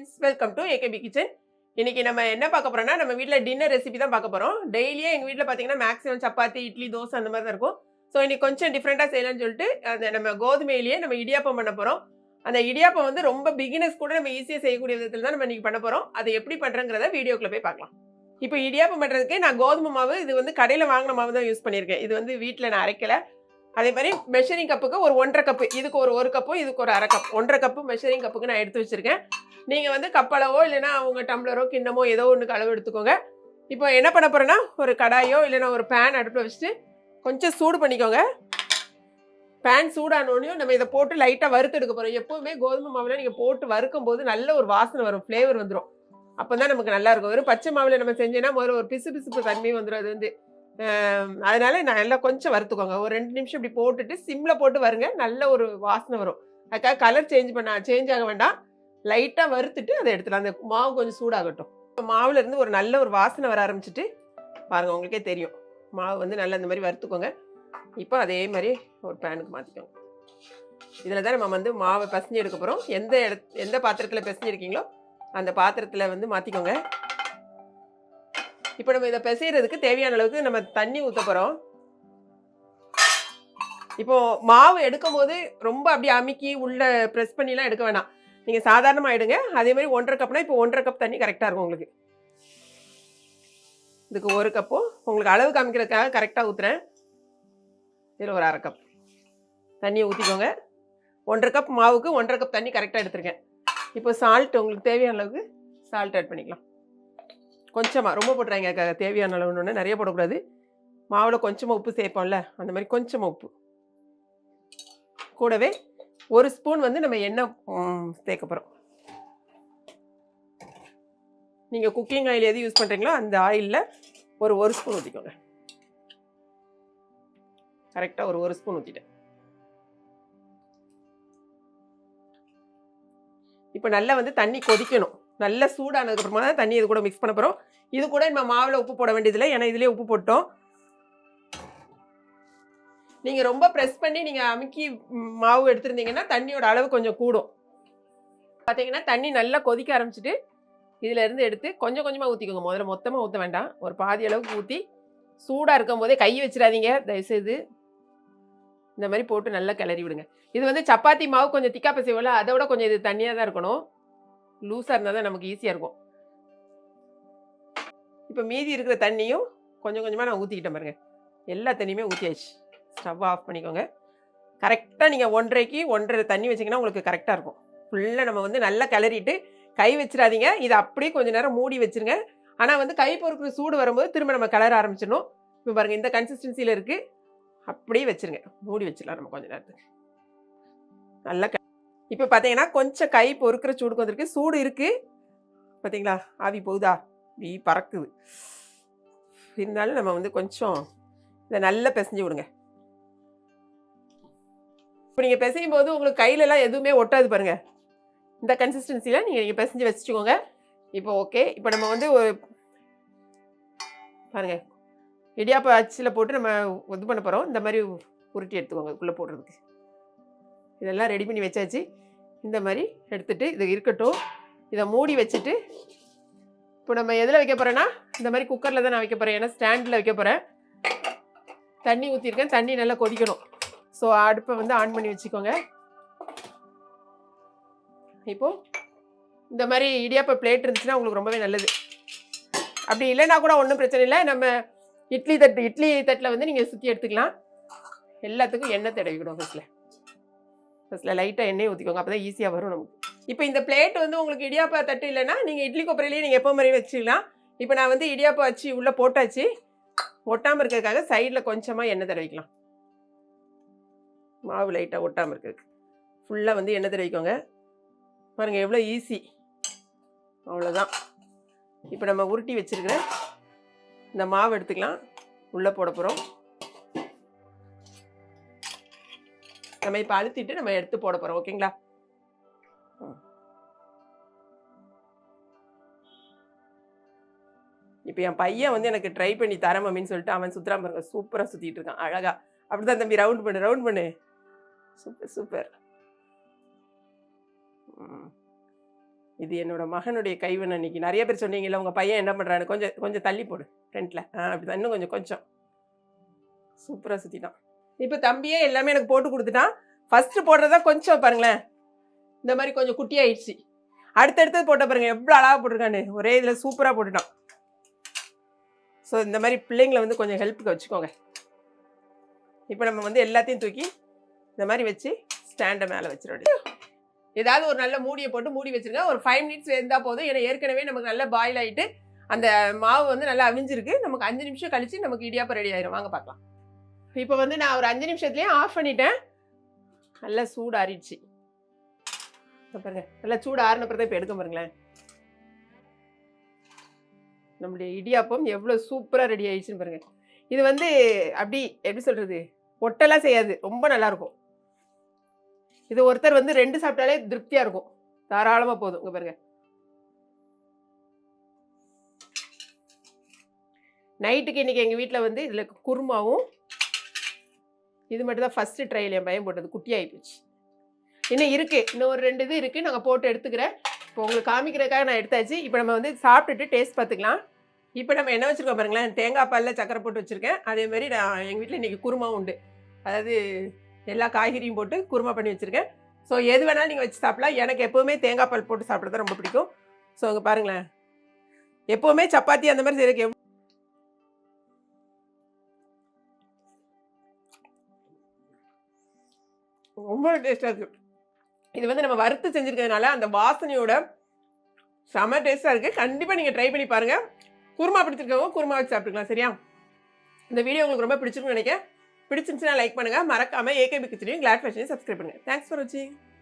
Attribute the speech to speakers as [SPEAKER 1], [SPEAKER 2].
[SPEAKER 1] Friends welcome to AKP kitchen இன்னைக்கு நம்ம என்ன பார்க்க போறோம்னா நம்ம வீட்டில் டின்னர் ரெசிபி தான் பார்க்க போறோம். டெய்லியே எங்கள் வீட்டில் பார்த்தீங்கன்னா மேக்ஸிமம் சப்பாத்தி இட்லி தோசை அந்த மாதிரி தான் இருக்கும். ஸோ இன்னைக்கு கொஞ்சம் டிஃப்ரெண்ட்டாக செய்யலாம்னு சொல்லிட்டு அந்த நம்ம கோதுமையிலேயே நம்ம இடியாப்பம் பண்ண போகிறோம் அந்த இடியாப்பம் வந்து ரொம்ப பிகினர்ஸ் கூட நம்ம ஈஸியாக செய்யக்கூடிய விதத்தில் தான் நம்ம இன்னைக்கு பண்ண போகிறோம் அதை எப்படி பண்ணுறங்கிறத வீடியோக்குள்ள போய் பார்க்கலாம். இப்போ இடியாப்பம் பண்ணுறதுக்கு நான் கோதுமை மாவு இது வந்து கடையில் வாங்கின மாவு தான் யூஸ் பண்ணியிருக்கேன். இது வந்து வீட்டில் நான் அரைக்கலை. அதே மாதிரி மெஷரிங் கப்புக்கு ஒரு ஒன்றரை கப்பு இதுக்கு ஒரு ஒரு கப்பு இதுக்கு ஒரு அரை கப் ஒன்றரை கப்பு மெஷரிங் கப்புக்கு நான் எடுத்து வச்சுருக்கேன். நீங்கள் வந்து கப்பளவோ இல்லைனா அவங்க டம்ளரோ கிண்ணமோ ஏதோ ஒன்றுக்கு அளவு எடுத்துக்கோங்க. இப்போ என்ன பண்ண போகிறேன்னா ஒரு கடாயோ இல்லைன்னா ஒரு பேன் அடுப்பில் வச்சுட்டு கொஞ்சம் சூடு பண்ணிக்கோங்க. பேன் சூடானோடனையும் நம்ம இதை போட்டு லைட்டாக வறுத்து எடுக்க போகிறோம் எப்போவுமே கோதுமை மாவில் நீங்கள் போட்டு வறுக்கும் போது நல்ல ஒரு வாசனை வரும் ஃப்ளேவர் வந்துடும் அப்போ தான் நமக்கு நல்லாயிருக்கும் ஒரு பச்சை மாவில் நம்ம செஞ்சோன்னா முதல்ல ஒரு பிசு பிசுப்பு தன்மை வந்துடும் அது வந்து அதனால நான் நல்லா கொஞ்சம் வறுத்துக்கோங்க. ஒரு ரெண்டு நிமிஷம் இப்படி போட்டுட்டு சிம்மில் போட்டு வருங்க. நல்ல ஒரு வாசனை வரும். அதுக்காக கலர் சேஞ்ச் பண்ண சேஞ்ச் ஆக வேண்டாம். லைட்டாக வறுத்துட்டு அதை எடுத்துலாம் அந்த மாவு கொஞ்சம் சூடாகட்டும். இப்போ மாவுல இருந்து ஒரு நல்ல ஒரு வாசனை வர ஆரம்பிச்சிட்டு பாருங்கள் உங்களுக்கே தெரியும். மாவு வந்து நல்லா இந்த மாதிரி வறுத்துக்கோங்க. இப்போ அதே மாதிரி ஒரு பேனுக்கு மாற்றிக்கோங்க இதில் தான் நம்ம வந்து மாவை பிசைஞ்சு எடுக்க போகிறோம் எந்த இட எந்த பாத்திரத்தில் பிசைஞ்சிருக்கீங்களோ அந்த பாத்திரத்தில் வந்து மாற்றிக்கோங்க இப்போ நம்ம இதை பிசைகிறதுக்கு தேவையான அளவுக்கு நம்ம தண்ணி ஊற்ற போகிறோம் இப்போ மாவு எடுக்கும் போது ரொம்ப அப்படியே அமுக்கி உள்ள ப்ரெஸ் பண்ணிலாம் எடுக்க வேணாம். நீங்கள் சாதாரணமாக எடுங்க. அதே மாதிரி ஒன்றரை கப்னா இப்போ ஒன்றரை கப் தண்ணி கரெக்டாக இருக்கும் உங்களுக்கு. இதுக்கு ஒரு கப்பும் உங்களுக்கு அளவு காமிக்கிறதுக்காக கரெக்டாக ஊற்றுறேன் இதில் ஒரு அரை கப் தண்ணியை ஊற்றிக்கோங்க ஒன்றரை கப் மாவுக்கு ஒன்றரை கப் தண்ணி கரெக்டாக எடுத்துருக்கேன். இப்போ சால்ட் உங்களுக்கு தேவையான அளவுக்கு சால்ட் ஆட் பண்ணிக்கலாம். கொஞ்சமாக ரொம்ப போட்டுறாங்க. க- தேவையான அளவுன்னு நிறைய போடக்கூடாது. மாவில் கொஞ்சமாக உப்பு சேர்ப்போம்ல அந்த மாதிரி கொஞ்சமாக உப்பு. கூடவே ஒரு ஸ்பூன் வந்து நம்ம எண்ணெய் சேர்க்க போகிறோம் நீங்கள் குக்கிங் ஆயில் எது யூஸ் பண்ணுறீங்களோ அந்த ஆயிலில் ஒரு ஒரு ஸ்பூன் ஊற்றிக்கோங்க கரெக்டாக ஒரு ஒரு ஸ்பூன் ஊற்றிட்டேன் இப்போ நல்லா வந்து தண்ணி கொதிக்கணும். நல்லா சூடானதுக்கப்புறமா தான் தண்ணி இது கூட மிக்ஸ் பண்ண போகிறோம் இது கூட நம்ம மாவில் உப்பு போட வேண்டியதில்லை. ஏன்னா இதுலேயே உப்பு போட்டோம். நீங்கள் ரொம்ப ப்ரெஸ் பண்ணி நீங்கள் அமுக்கி மாவு எடுத்துருந்தீங்கன்னா தண்ணியோட அளவு கொஞ்சம் கூடும். பார்த்தீங்கன்னா தண்ணி நல்லா கொதிக்க ஆரம்பிச்சிட்டு இதிலேருந்து எடுத்து கொஞ்சம் கொஞ்சமாக ஊற்றிக்கோங்க முதல்ல மொத்தமாக ஊற்ற வேண்டாம். ஒரு பாதி அளவுக்கு ஊற்றி சூடாக இருக்கும் போதே கை வச்சிடாதீங்க. தயவுசெய்து இந்த மாதிரி போட்டு நல்லா கிளறி விடுங்க. இது வந்து சப்பாத்தி மாவு கொஞ்சம் திக்கா பசைவோல அதை விட கொஞ்சம் இது தண்ணியாக தான் இருக்கணும். லூஸாக இருந்தால் தான் நமக்கு ஈஸியாக இருக்கும். இப்போ மீதி இருக்கிற தண்ணியும் கொஞ்சம் கொஞ்சமாக நான் ஊற்றிக்கிட்டேன் பாருங்க. எல்லா தண்ணியுமே ஊற்றியாச்சு ஸ்டவ் ஆஃப் பண்ணிக்கோங்க. கரெக்டாக நீங்கள் ஒன்றரைக்கு ஒன்றரை தண்ணி வச்சிங்கன்னா உங்களுக்கு கரெக்டாக இருக்கும். ஃபுல்லாக நம்ம வந்து நல்லா கிளறிட்டு கை வச்சிடாதீங்க. இதை அப்படியே கொஞ்சம் நேரம் மூடி வச்சிருங்க. ஆனால் வந்து கை பொறுக்கிற சூடு வரும்போது திரும்ப நம்ம கிளற ஆரம்பிச்சிடணும். இப்போ பாருங்கள் இந்த கன்சிஸ்டன்சியில் இருக்குது அப்படியே வச்சிருங்க. மூடி வச்சிடலாம் நம்ம கொஞ்ச நேரத்துக்கு. நல்லா க- இப்போ பார்த்தீங்கன்னா கொஞ்சம் கை பொறுக்கிற சூடுக்கு வந்திருக்கு. சூடு இருக்குது பார்த்தீங்களா ஆவி போகுதா? வீ பறக்குது. இருந்தாலும் நம்ம வந்து கொஞ்சம் இதை நல்லா பிசைஞ்சு விடுங்க. இப்போ நீங்கள் பிசையும் போது உங்களுக்கு கையிலலாம் எதுவுமே ஒட்டாது பாருங்கள் இந்த கன்சிஸ்டன்சியில் நீங்கள் நீங்கள் பிசைஞ்சு வச்சுக்கோங்க. இப்போ ஓகே இப்போ நம்ம வந்து ஒரு பாருங்க. இடியாப்ப அச்சில் போட்டு நம்ம இது பண்ண போகிறோம் இந்த மாதிரி உருட்டி எடுத்துக்கோங்க. இதுக்குள்ளே போடுறதுக்கு. இதெல்லாம் ரெடி பண்ணி வச்சாச்சு. இந்த மாதிரி எடுத்துகிட்டு இது இருக்கட்டும். இதை மூடி வச்சுட்டு இப்போ நம்ம எதில் வைக்க போகிறேன்னா இந்த மாதிரி குக்கரில் தான் நான் வைக்க போகிறேன் ஏன்னா ஸ்டாண்டில் வைக்க போகிறேன் தண்ணி ஊற்றிருக்கேன் தண்ணி நல்லா கொதிக்கணும். ஸோ அடுப்பை வந்து ஆன் பண்ணி வச்சுக்கோங்க. இப்போது இந்த மாதிரி இடியாப்ப பிளேட் இருந்துச்சுன்னா உங்களுக்கு ரொம்பவே நல்லது. அப்படி இல்லைன்னா கூட ஒன்றும் பிரச்சனை இல்லை. நம்ம இட்லி தட்டு இட்லி தட்டில் வந்து நீங்கள் சுற்றி எடுத்துக்கலாம். எல்லாத்துக்கும் எண்ணெய் தடவிக்கணும் ஃபஸ்ட்டில் ஃபஸ்ட்டில் லைட்டாக எண்ணெய் ஊற்றிக்கோங்க அப்போ தான் ஈஸியாக வரும் நமக்கு. இப்போ இந்த பிளேட் வந்து உங்களுக்கு இடியாப்பா தட்டு இல்லைன்னா நீங்கள் இட்லி கொப்பரையிலேயே நீங்கள் எப்போ மாதிரி வச்சுக்கலாம். இப்போ நான் வந்து இடியாப்பா வச்சு உள்ளே போட்டாச்சு. ஒட்டாமல் இருக்கிறதுக்காக சைடில் கொஞ்சமாக எண்ணெய் தடவிக்கலாம். மாவு லைட்டாக ஒட்டாமல் இருக்கிறதுக்கு. ஃபுல்லாக வந்து எண்ணெய் தடவிக்கோங்க. பாருங்கள் எவ்வளோ ஈஸி அவ்வளோதான் இப்போ நம்ம உருட்டி வச்சுருக்கிற இந்த மாவு எடுத்துக்கலாம். உள்ளே போட போகிறோம் நம்ம இப்போ அழுத்திட்டு நம்ம எடுத்து போட போகிறோம் ஓகேங்களா? இப்போ என் பையன் வந்து எனக்கு ட்ரை பண்ணி தர மம்மின்னு சொல்லிட்டு அவன் சுத்துறான் பாருங்க. சூப்பராக சுற்றிட்டு இருக்கான். அழகா. அப்படிதான் தம்பி ரவுண்ட் பண்ணு ரவுண்ட் பண்ணு. சூப்பர் சூப்பர் இது என்னோட மகனுடைய கைவன் அன்னைக்கு நிறைய பேர் சொன்னீங்கல்ல உங்கள் பையன் என்ன பண்ணுறான்னு கொஞ்சம் கொஞ்சம் தள்ளி போடு ஃப்ரண்ட்டில் ஆ அப்படிதான். இன்னும் கொஞ்சம் கொஞ்சம். சூப்பராக சுற்றிட்டான் இப்போ தம்பியே எல்லாமே எனக்கு போட்டு கொடுத்துட்டான். ஃபஸ்ட்டு போடுறதா கொஞ்சம் பாருங்களேன். இந்த மாதிரி கொஞ்சம் குட்டியாயிடுச்சு. அடுத்தடுத்தது போட்ட பாருங்க எவ்வளோ அழகாக போட்டிருக்கான்னு ஒரே இதில் சூப்பராக போட்டுட்டான். ஸோ இந்த மாதிரி பிள்ளைங்களை வந்து கொஞ்சம் ஹெல்ப்புக்கு வச்சுக்கோங்க. இப்போ நம்ம வந்து எல்லாத்தையும் தூக்கி இந்த மாதிரி வச்சு ஸ்டாண்டை மேலே வச்சிட வேண்டியது. ஏதாவது ஒரு நல்ல மூடியை போட்டு மூடி வச்சிருங்க. ஒரு ஃபைவ் மினிட்ஸ் இருந்தால் போதும். ஏன்னா ஏற்கனவே நமக்கு நல்லா பாயில் ஆகிட்டு அந்த மாவு வந்து நல்லா அவிஞ்சிருக்கு. நமக்கு அஞ்சு நிமிஷம் கழிச்சு நமக்கு இடியாப்பம் ரெடி ஆயிரும். வாங்க பார்க்கலாம். இப்போ வந்து நான் ஒரு அஞ்சு நிமிஷத்துலேயே ஆஃப் பண்ணிட்டேன். நல்லா சூடு ஆறிடுச்சு. பாருங்க. நல்லா சூடு ஆறின பிறகு இப்போ எடுக்க பாருங்களேன். நம்மளுடைய இடியாப்பம் எவ்வளோ சூப்பராக ரெடி ஆயிடுச்சுன்னு பாருங்க. இது வந்து அப்படி எப்படி சொல்கிறது ஒட்டெல்லாம் செய்யாது. ரொம்ப நல்லா இருக்கும். இது ஒருத்தர் வந்து ரெண்டு சாப்பிட்டாலே திருப்தியாக இருக்கும். தாராளமாக போதும். இங்கே பாருங்க. நைட்டுக்கு இன்னைக்கு எங்கள் வீட்டில் வந்து இதில் குருமாவும் இது மட்டும் தான் ஃபஸ்ட்டு ட்ரையல் என் பையன் போட்டது. குட்டி போச்சு. இன்னும் இருக்குது இன்னும் ஒரு ரெண்டு இது இருக்குது நாங்கள் போட்டு எடுத்துக்கிறேன். இப்போ உங்களுக்கு காமிக்கிறதுக்காக நான் எடுத்தாச்சு. இப்போ நம்ம வந்து சாப்பிட்டுட்டு டேஸ்ட் பார்த்துக்கலாம். இப்போ நம்ம என்ன வச்சுருக்கோம் பாருங்களேன். தேங்காய் பாலில் சக்கரை போட்டு வச்சுருக்கேன். அதேமாதிரி நான் எங்கள் வீட்டில் இன்றைக்கி குருமா உண்டு. அதாவது எல்லா காய்கறியும் போட்டு குருமா பண்ணி வச்சுருக்கேன். ஸோ எது வேணாலும் நீங்கள் வச்சு சாப்பிடலாம். எனக்கு எப்போவுமே தேங்காய் பால் போட்டு சாப்பிட்றது ரொம்ப பிடிக்கும். ஸோ அங்கே பாருங்களேன். எப்போவுமே சப்பாத்தி அந்த மாதிரி செய்யறதுக்கு ரொம்ப டேஸ்ட்டாக இருக்குது இது வந்து நம்ம வறுத்து செஞ்சுருக்கிறதுனால அந்த வாசனையோட செம டேஸ்ட்டாக இருக்குது கண்டிப்பாக நீங்கள் ட்ரை பண்ணி பாருங்கள் குருமா பிடிச்சிருக்கவங்க குருமா வச்சு சாப்பிட்டுக்கலாம் சரியா? இந்த வீடியோ உங்களுக்கு ரொம்ப பிடிச்சிருக்குன்னு நினைக்கிறேன். பிடிச்சிருந்துச்சுன்னா லைக் பண்ணுங்கள் மறக்காமல் ஏகேபி கிச்சனையும் கிளாட் ஃபேஷனையும் சப்ஸ்கிரைப் பண்ணுங்கள் தேங்க்ஸ் ஃபார் வாட்சிங்